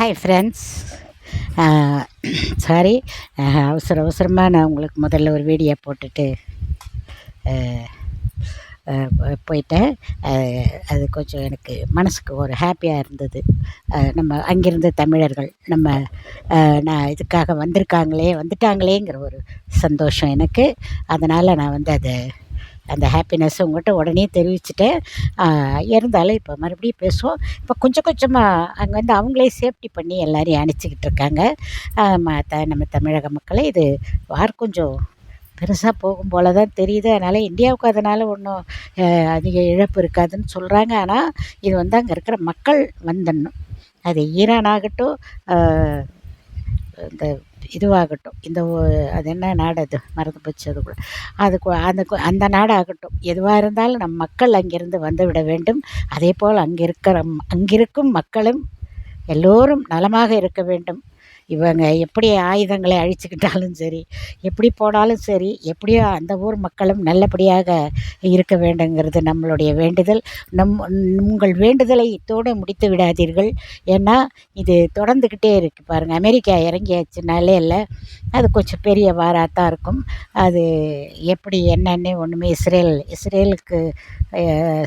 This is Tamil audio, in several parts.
ஹாய் ஃப்ரெண்ட்ஸ் சாரி அவசர அவசரமாக நான் உங்களுக்கு முதல்ல ஒரு வீடியோ போட்டுட்டு போயிட்டேன். அது கொஞ்சம் எனக்கு மனசுக்கு ஒரு ஹாப்பியாக இருந்தது. நம்ம அங்கிருந்த தமிழர்கள் நம்ம நான் இதுக்காக வந்திருக்காங்களே வந்துட்டாங்களேங்கிற ஒரு சந்தோஷம் எனக்கு. அதனால் நான் வந்து அதை அந்த ஹாப்பினஸ் உங்கள்கிட்ட உடனே தெரிவிச்சுட்டேன் இருந்தாலும் இப்போ மறுபடியும் பேசுவோம். இப்போ கொஞ்சம் கொஞ்சமாக அங்கே வந்து அவங்களே சேஃப்டி பண்ணி எல்லாரையும் அணைச்சிக்கிட்டு இருக்காங்க. ம- த நம்ம தமிழக மக்களை இது வார் கொஞ்சம் பெருசாக போகும் போல தான் தெரியுது. அதனால் இந்தியாவுக்கு அதனால் ஒன்றும் அதிக இழப்பு இருக்காதுன்னு சொல்கிறாங்க ஆனால் இது வந்து அங்கே இருக்கிற மக்கள் வந்துடணும் அது ஈரான் ஆகட்டும் இந்த இதுவாகட்டும். இந்த அது என்ன நாடு அது? மறந்து போச்சு அது கூட. அதுக்கு அந்த அந்த நாடாகட்டும். எதுவாக இருந்தாலும் நம் மக்கள் அங்கிருந்து வந்துவிட வேண்டும். அதே போல் அங்கிருக்கிற அங்கிருக்கும் மக்களும் எல்லோரும் நலமாக இருக்க வேண்டும். இவங்க எப்படி ஆயுதங்களை அழிச்சுக்கிட்டாலும் சரி எப்படி போனாலும் சரி எப்படியோ அந்த ஊர் மக்களும் நல்லபடியாக இருக்க வேண்டுங்கிறது நம்மளுடைய வேண்டுதல். நம் உங்கள் வேண்டுதலை இத்தோடு முடித்து விடாதீர்கள். ஏன்னா இது தொடர்ந்துக்கிட்டே இருக்குது பாருங்கள் அமெரிக்கா இறங்கியாச்சுனாலே இல்லை அது கொஞ்சம் பெரிய வாராக தான் இருக்கும். அது எப்படி என்னன்னு ஒன்றுமே இஸ்ரேல் இஸ்ரேலுக்கு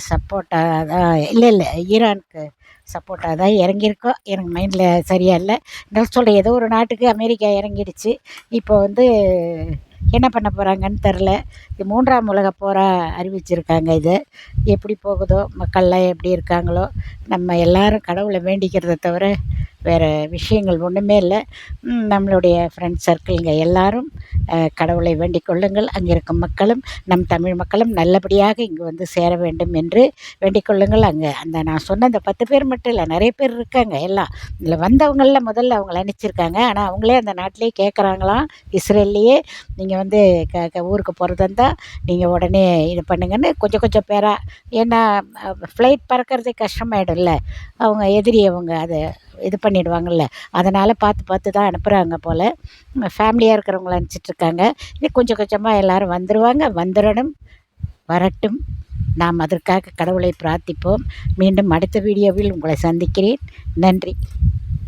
சப்போர்ட்டாக தான் இல்லை இல்லை ஈரானுக்கு சப்போர்ட்டாக தான் இறங்கியிருக்கோம் எனக்கு மைண்டில் சரியாக இல்லை. இருந்தாலும் சொல்ல ஏதோ ஒரு நாட்டுக்கு அமெரிக்கா இறங்கிடுச்சு. இப்போ வந்து என்ன பண்ண போகிறாங்கன்னு தெரில இது மூன்றாம் உலக போராக அறிவிச்சிருக்காங்க இதை. எப்படி போகுதோ மக்கள்லாம் எப்படி இருக்காங்களோ நம்ம எல்லாரும் கடவுளை வேண்டிக்கிறத தவிர வேறு விஷயங்கள் ஒன்றுமே இல்லை. நம்மளுடைய ஃப்ரெண்ட்ஸ் சர்க்கிளுங்க எல்லாரும் கடவுளை வேண்டிக் கொள்ளுங்கள். அங்கே இருக்கும் மக்களும் நம் தமிழ் மக்களும் நல்லபடியாக இங்கே வந்து சேர வேண்டும் என்று வேண்டிக் கொள்ளுங்கள். அங்கே அந்த நான் சொன்ன அந்த பத்து பேர் மட்டும் இல்லை நிறைய பேர் இருக்காங்க எல்லாம். இதில் வந்தவங்களில் முதல்ல அவங்கள அனுப்பிச்சிருக்காங்க. ஆனால் அவங்களே அந்த நாட்டிலே கேட்குறாங்களாம் இஸ்ரேல்லையே நீங்கள் வந்து க க ஊருக்கு போகிறதா இருந்தால் நீங்கள் உடனே இது பண்ணுங்கன்னு கொஞ்சம் கொஞ்சம் பேராக ஏன்னா ஃப்ளைட் பறக்கிறதே கஷ்டமாயிடும்ல. அவங்க எதிரி அவங்க அதை இது பண்ணிடுவாங்கல்ல. அதனால் பார்த்து பார்த்து தான் அனுப்புகிறாங்க போல். ஃபேமிலியாக இருக்கிறவங்கள அனுப்பிச்சிட்ருக்காங்க இது கொஞ்சம் கொஞ்சமாக எல்லோரும் வந்துடுவாங்க வந்துடணும் வரட்டும். நாம் அதற்காக கடவுளை பிரார்த்திப்போம். மீண்டும் அடுத்த வீடியோவில் உங்களை சந்திக்கிறேன். நன்றி.